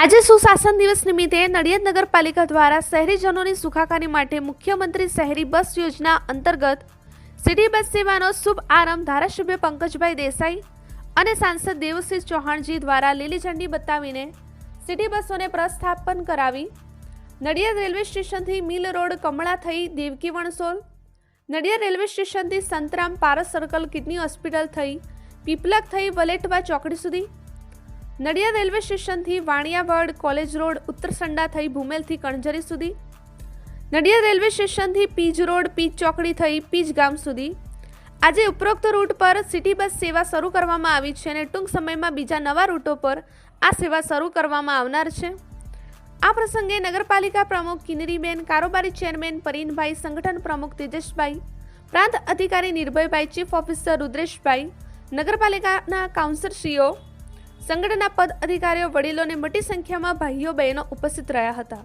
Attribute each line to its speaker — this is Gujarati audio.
Speaker 1: આજે સુશાસન દિવસ નિમિત્તે નડિયાદ નગરપાલિકા દ્વારા શહેરીજનોની સુખાકારી માટે મુખ્યમંત્રી શહેરી બસ યોજના અંતર્ગત સિટી બસ સેવાનો શુભ આરંભ ધારાસભ્ય પંકજભાઈ દેસાઈ અને સાંસદ દેવસિંહ ચૌહાણજી દ્વારા લીલી ઝંડી બતાવીને સિટી બસોને પ્રસ્થાપન કરાવી. નડિયાદ રેલવે સ્ટેશનથી મિલ રોડ કમળા થઈ દેવકી વણસોલ. નડિયાદ રેલવે સ્ટેશનથી Santram Paras circle kidney hospital થઈ પીપલક થઈ વલેટવા ચોકડી સુધી. નડિયાદ રેલવે સ્ટેશનથી વાણિયાવાડ કોલેજ રોડ ઉત્તરસંડા થઈ ભૂમેલથી કણજરી સુધી. નડિયાદ રેલવે સ્ટેશનથી પીજ રોડ, પીજ ચોકડી થઈ પીજ ગામ સુધી. આજે ઉપરોક્ત રૂટ પર સિટી બસ સેવા શરૂ કરવામાં આવી છે અને ટૂંક સમયમાં બીજા નવા રૂટો પર આ સેવા શરૂ કરવામાં આવનાર છે. આ પ્રસંગે નગરપાલિકા પ્રમુખ કિનરીબેન, કારોબારી ચેરમેન પરીનભાઈ, સંગઠન પ્રમુખ તેજસભાઈ, પ્રાંત અધિકારી નિર્ભયભાઈ, ચીફ ઓફિસર રુદ્રેશભાઈ, નગરપાલિકાના કાઉન્સિલશ્રીઓ સંગઠનના પદ અધિકારીઓ વડીલોને મોટી સંખ્યામાં ભાઈઓ બહેનો ઉપસ્થિત રહ્યા હતા.